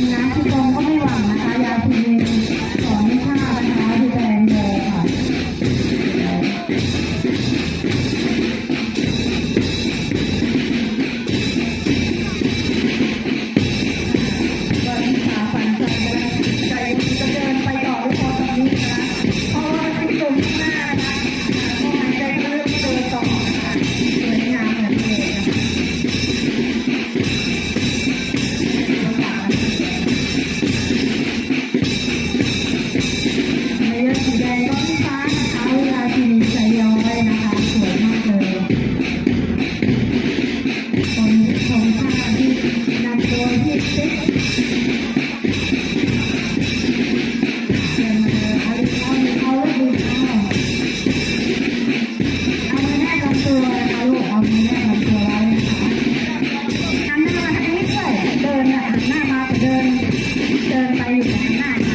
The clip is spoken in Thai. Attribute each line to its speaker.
Speaker 1: 你拿去 ดูใจย้อยนะคะ สวยมากเลยชมชมภาพที่นำโดยพี่เซ็กเชินมาเยเอาเอาเอาแล้วดูเอาเอามาแน่ลำตัวนะคะลูกเอามาแน่ลำตัวไว้หันหน้ามาทางนี้ด้วเดินหันหน้ามาเดิน เดินไปหันหน้า